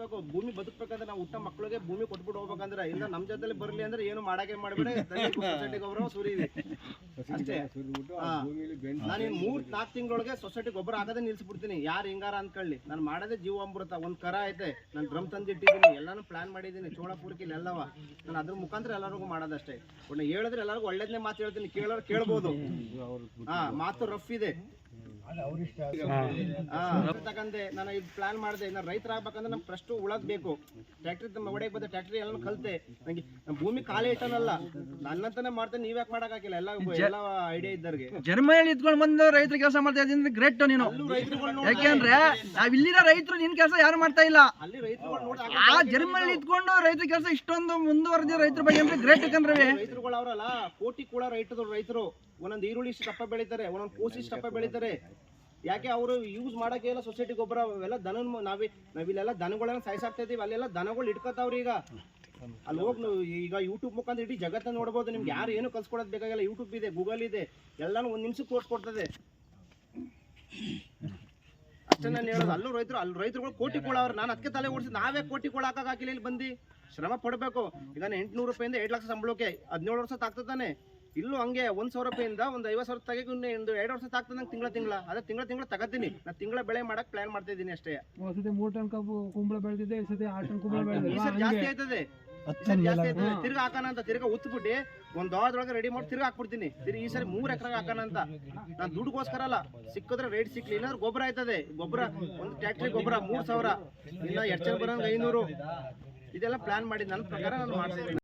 ಬೇಕು. ಭೂಮಿ ಬದುಕ್ಬೇಕಂದ್ರೆ ನಾವು ಊಟ ಮಕ್ಕಳಿಗೆ ಭೂಮಿ ಕೊಟ್ಬಿಟ್ಟು ಹೋಗ್ಬೇಕಂದ್ರೆ ಇಲ್ಲ ನಮ್ ಜೊತೆಲಿ ಬರ್ಲಿ ಅಂದ್ರೆ ಏನು ಮಾಡಕ್ಕೆ ಮಾಡ್ಬೇಡಿ. ಸೊಸೈಟಿ ಗೊಬ್ಬರ ಸುರಿದೆ ಅಷ್ಟೇ. ನಾನು ಇನ್ ಮೂರ್ ನಾಲ್ಕು ತಿಂಗಳೊಳಗೆ ಸೊಸೈಟಿ ಗೊಬ್ಬರ ಹಾಕದೇ ನಿಲ್ಸ್ಬಿಡ್ತೀನಿ. ಯಾರು ಹಿಂಗಾರ ಅನ್ಕೊಳ್ಳಿ. ನಾನು ಮಾಡೋದೇ ಜೀವಾಮೃತ ಒಂದ್ ಕರ ಐತೆ. ನಾನು ಡ್ರಮ್ ತಂದಿಟ್ಟಿದ್ದೀನಿ ಎಲ್ಲಾನು ಪ್ಲಾನ್ ಮಾಡಿದ್ದೀನಿ. ಚೋಳ ಪೂರ್ಕಿಲ್ ಎಲ್ಲವ. ನಾನು ಅದ್ರ ಮುಖಾಂತರ ಎಲ್ಲರಿಗೂ ಮಾಡೋದಷ್ಟೇ. ಒಳ್ಳೆ ಹೇಳಿದ್ರೆ ಎಲ್ಲರಿಗೂ ಒಳ್ಳೇದನ್ನೇ ಮಾತು ಹೇಳ್ತೀನಿ. ಕೇಳೋರು ಕೇಳ್ಬೋದು. ಹಾ ಮಾತು ರಫ್ ಇದೆ. ತಕಂದೆ ನಾನು ಇದು ಪ್ಲಾನ್ ಮಾಡಿದೆ. ನಾನು ರೈತರ ಆಗ್ಬೇಕಂದ್ರೆ ನಮ್ ಫಸ್ಟ್ ಉಳದ್ ಬೇಕು. ಟ್ರ್ಯಾಕ್ಟ್ರಿ ಒಡೆಗೆ ಬಂದ ಟ್ರ್ಯಾಕ್ಟ್ರಿ ಎಲ್ಲ ಕಲ್ತೆ. ನಂಗೆ ನಮ್ ಭೂಮಿ ಖಾಲಿ ಇಟ್ಟನಲ್ಲ ನನ್ನಂತಾನೆ ಮಾಡ್ತೇನೆ ನೀವ್ ಯಾಕೆ ಮಾಡಕ್ ಹಾಕಿಲ್ಲ ಎಲ್ಲ ಎಲ್ಲ ಐಡಿಯಾ ಇದ್ದವ್ರಿಗೆ. ಜರ್ಮನಿಯಲ್ಲಿ ಇದ್ಕೊಂಡು ಬಂದು ರೈತರ ಕೆಲಸ ಮಾಡ್ತಾ ಇದ್ದೀನಿ ಗ್ರೇಟ್ ನೀನು. ಯಾಕೆಂದ್ರೆ ನಾವ್ ಇಲ್ಲಿರೋ ರೈತರು ನಿನ್ ಕೆಲಸ ಯಾರು ಮಾಡ್ತಾ ಇಲ್ಲ. ಅಲ್ಲಿ ರೈತರು ಆ ಜರ್ಮನಿಲಿ ಇದ್ಕೊಂಡು ರೈತರ ಕೆಲಸ ಇಷ್ಟೊಂದು ಮುಂದುವರೆದ ರೈತರ ಬಗ್ಗೆ ಅಂದ್ರೆ ಗ್ರೇಟ್ ಯಾಕಂದ್ರೆ ರೈತರುಗಳು ಅವರಲ್ಲ ಕೋಟಿ ಕೂಡ ರೈತರು ರೈತರು. ಒಂದೊಂದು ಈರುಳ್ಳಿ ಇಷ್ಟು ಕಪ್ಪ ಬೆಳಿತಾರೆ ಒಂದೊಂದು ಕೋಸಿ ಇಷ್ಟು ಕಪ್ಪ ಬೆಳಿತಾರೆ. ಯಾಕೆ ಅವರು ಯೂಸ್ ಮಾಡಕ್ಕೆ ಎಲ್ಲ ಸೊಸೈಟಿ ಗೊಬ್ಬರ, ಅವೆಲ್ಲ ದನ ನಾವಿ ನಾವಿಲ್ಲೆಲ್ಲ ದನಗಳನ್ನ ಸಾಯಿಸಾಕ್ತಾ ಇದೀವಿ ಅಲ್ಲೆಲ್ಲ ದನಗಳು ಇಟ್ಕೋತಾವ್ರಿ ಈಗ. ಅಲ್ಲಿ ಹೋಗಿ ಈಗ ಯೂಟ್ಯೂಬ್ ಮುಖಾಂತರ ಇಡೀ ಜಗತ್ತನ್ನ ನೋಡ್ಬೋದು, ನಿಮ್ಗೆ ಯಾರು ಏನು ಕಲ್ಸ್ಕೊಡೋದು ಬೇಕಾಗಿಲ್ಲ ಯೂಟ್ಯೂಬ್ ಇದೆ ಗೂಗಲ್ ಇದೆ, ಎಲ್ಲಾನು ಒಂದ್ ನಿಮಿಷಕ್ಕೆ ತೋರಿಸ್ಕೊಡ್ತದೆ ಅಷ್ಟೇ ನಾನು ಹೇಳೋದು, ಅಲ್ಲೂ ರೈತರು ಅಲ್ಲಿ ರೈತರುಗಳು ಕೋಟಿ ಕೊಳವ್ರು ನಾನು ಅದಕ್ಕೆ ತಲೆ ಓಡಿಸಿ, ನಾವೇ ಕೋಟಿ ಕೊಳ ಹಾಕಿಲ್ಲ ಇಲ್ಲಿ ಬಂದು. ಶ್ರಮ ಪಡಬೇಕು. ಈಗ ಎಂಟುನೂರು ರೂಪಾಯಿಂದ ಎರಡು ಲಕ್ಷ ಸಂಬಳಕ್ಕೆ ಹದಿನೇಳು ವರ್ಷ ತಾಗ್ತದಾನೆ ಇಲ್ಲೂ ಹಂಗೆ ಒಂದ್ ಸಾವಿರ ರೂಪಾಯಿಂದ ಒಂದು ಐವತ್ತು ಸಾವಿರ ತಗೋ ಒಂದು ಎರಡು ವರ್ಷ ತಾಗ್ತದೆ ನಂಗೆ ತಿಂಗಳ ತಿಂಗಳ. ಅದೇ ತಿಂಗಳ ತಿಂಗಳ ತಗತೀನಿ. ನಾ ತಿಂಗಳ ಬೆಳೆ ಮಾಡಕ್ ಪ್ಲಾನ್ ಮಾಡ್ತಾ ಇದ್ದೀನಿ ಅಷ್ಟೇ. ಮೂರ್ ಟನ್ ಕಬ್ಬು ಕುಂಬಳ ಬೆಳೆದಿದೆ ಈ ಸತಿ ಆರು ಟನ್ ಕುಂಬಳ ಈ ಬೆಳೆದಿದೆ. ಸರಿ ಜಾಸ್ತಿ ಆಯ್ತದೆ. ಈ ಜಾಸ್ತಿ ಆಯ್ತದೆ. ತಿರ್ಗಾ ಹಾಕೋಣ ಅಂತ ತಿರ್ಗಾ ಉತ್ಬಿಟ್ಟು ಒಂದ್ ವಾರದೊಳಗೆ ರೆಡಿ ಮಾಡಿ ತಿರ್ಗಾ ಹಾಕ್ಬಿಡ್ತೀನಿ. ತಿರ್ಗಿ ಈ ಸರಿ ಮೂರ್ ಎಕರೆ ಹಾಕೋಣ ಅಂತ. ನಾನು ದುಡ್ಡುಗೋಸ್ಕರ ಅಲ್ಲ ಸಿಕ್ಕಿದ್ರೆ ರೇಟ್ ಸಿಕ್ಲಿ. ಇಲ್ಲಾಂದ್ರೆ ಗೊಬ್ಬರ ಆಯ್ತದೆ. ಗೊಬ್ಬರ ಒಂದು ಟ್ಯಾಕ್ಟ್ರಿ ಗೊಬ್ಬರ ಮೂರ್ ಸಾವಿರ. ಇಲ್ಲ ಜನ ಬರೋಂಗೆ ಐನೂರು. ಇದೆಲ್ಲ ಪ್ಲಾನ್ ಮಾಡಿ. ನನ್ನ ಪ್ರಕಾರ ನಾನು ಮಾಡ್ತಾ ಇದ್ದೀನಿ.